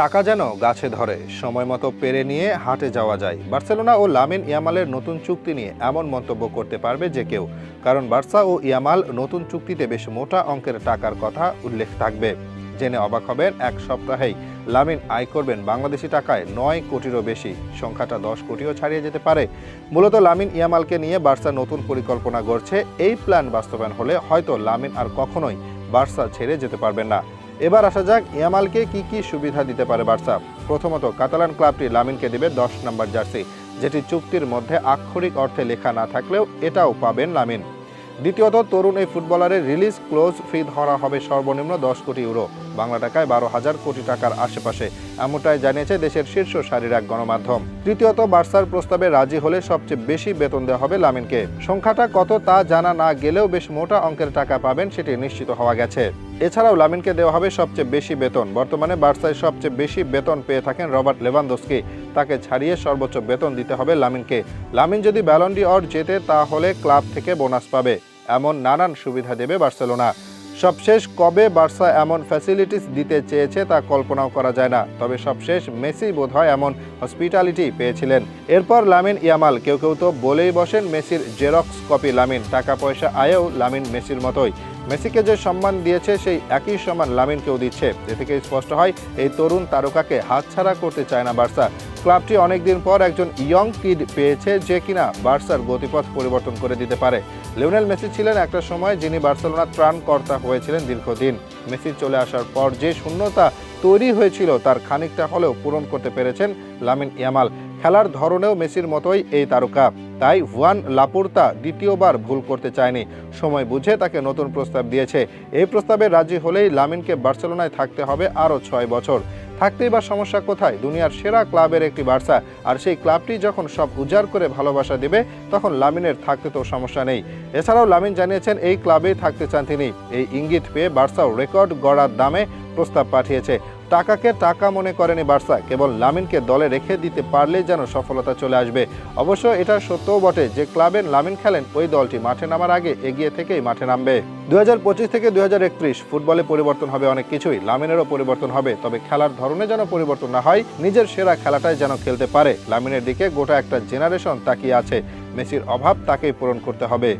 টাকা যেন গাছে ধরে। সময় মতো পেরে নিয়ে হাটে যাওয়া যায়। বার্সেলোনা ও লামিন ইয়ামালের নতুন চুক্তি নিয়ে এমন মন্তব্য করতে পারবে যে কেউ। কারণ বার্সা ও ইয়ামাল নতুন চুক্তিতে বেশ মোটা অঙ্কের টাকার কথা উল্লেখ থাকবে। জেনে অবাক হবেন, এক সপ্তাহেই লামিন আয় করবেন বাংলাদেশি টাকায় নয় কোটিরও বেশি। সংখ্যাটা দশ কোটিও ছাড়িয়ে যেতে পারে। মূলত লামিন ইয়ামালকে নিয়ে বার্সা নতুন পরিকল্পনা গড়ছে। এই প্ল্যান বাস্তবায়ন হলে হয়তো লামিন আর কখনোই বার্সা ছেড়ে যেতে পারবেন না। এবার আসা যাক ইয়ামালকে কি কি সুবিধা দিতে পারে বার্সা। প্রথমত, কাতালান ক্লাবটি লামিনকে দেবে দশ নম্বর জার্সি, যেটি চুক্তির মধ্যে আক্ষরিক অর্থে লেখা না থাকলেও এটাও পাবেন লামিন। দ্বিতীয়ত, তরুণ এই ফুটবলারের রিলিজ ক্লোজ ফি ধরা হবে সর্বনিম্ন দশ কোটি ইউরো। বাংলা টাকায় বারো হাজার কোটি টাকার আশেপাশে। এমনটাই জানিয়েছে দেশের শীর্ষ সারির এক গণমাধ্যম। তৃতীয়ত, বার্সার প্রস্তাবে রাজি হলে সবচেয়ে বেশি বেতন দেওয়া হবে লামিনকে। সংখ্যাটা কত তা জানা না গেলেও বেশ মোটা অঙ্কের টাকা পাবেন সেটি নিশ্চিত হওয়া গেছে। এছাড়াও লামিনকে দেওয়া হবে সবচেয়ে বেশি বেতন। বর্তমানে বার্সায় সবচেয়ে বেশি বেতন পেয়ে থাকেন রবার্ট লেভানদোস্কি। তাকে ছাড়িয়ে সর্বোচ্চ বেতন দিতে হবে লামিনকে। লামিন যদি ব্যালন্ডি অর জেতে, তাহলে ক্লাব থেকে বোনাস পাবে। এমন নানান সুবিধা দেবে বার্সেলোনা। সবশেষ কবে বার্সা এমন ফ্যাসিলিটিস দিতে চেয়েছে তা কল্পনাও করা যায় না। তবে সবশেষ মেসি বোধহয় এমন হসপিটালিটি পেয়েছিলেন। এরপর লামিন ইয়ামাল, কেউ কেউ তো বলেই বসেন মেসির জেরক্স কপি। লামিন টাকা পয়সা আয়েও লামিন মেসির মতোই। মেসিকে যে সম্মান দিয়েছে, সেই একই সম্মান লামিনকেও দিচ্ছে। এ থেকে স্পষ্ট হয়, এই তরুণ তারকাকে হাতছাড়া করতে চায় না বার্সা। ক্লাবটি অনেকদিন পর একজন ইয়ং কিড পেয়েছে, যে কিনা বার্সার গতিপথ পরিবর্তন করে দিতে পারে। লিওনেল মেসি ছিলেন একটা সময় যিনি বার্সেলোনার ত্রাণকর্তা হয়েছিলেন দীর্ঘদিন। মেসি চলে আসার পর যে শূন্যতা তৈরি হয়েছিল, তার খানিকটা হলেও পূরণ করতে পেরেছেন লামিন ইয়ামাল। খেলার ধরনেও মেসির মতোই এই তারকা। তাই ভুয়ান লাপুর্তা দ্বিতীয়বার ভুল করতে চায়নি। সময় বুঝে তাকে নতুন প্রস্তাব দিয়েছে। এই প্রস্তাবে রাজি হলেই লামিনকে বার্সেলোনায় থাকতে হবে আরও ছয় বছর। থাকতেই বা সমস্যা কোথায়? দুনিয়ার সেরা ক্লাবের একটি বার্সা। আর সেই ক্লাবটি যখন সব উজাড় করে ভালোবাসা দেবে, তখন লামিনের থাকতে তো সমস্যা নেই। এছাড়াও লামিন জানিয়েছেন, এই ক্লাবেই থাকতে চান তিনি। এই ইঙ্গিত পেয়ে বার্সাও রেকর্ড গড়ার দামে প্রস্তাব পাঠিয়েছে। টাকাকে টাকা মনে করেনি বার্সা। কেবল লামিনকে দলে রেখে দিতে পারলেই যেন সফলতা চলে আসবে। অবশ্য এটা সত্যও বটে যে ক্লাবের লামিন খেলেন ওই দলটি মাঠে নামার আগে এগিয়ে থেকেই মাঠে নামবে। দু হাজার পঁচিশ থেকে দুই হাজার একত্রিশ ফুটবলে পরিবর্তন হবে অনেক কিছুই। লামিনেরও পরিবর্তন হবে, তবে খেলার ধরনে যেন পরিবর্তন না হয়, নিজের সেরা খেলাটাই যেন খেলতে পারে। লামিনের দিকে গোটা একটা জেনারেশন তাকিয়ে আছে। মেসির অভাব তাকেই পূরণ করতে হবে।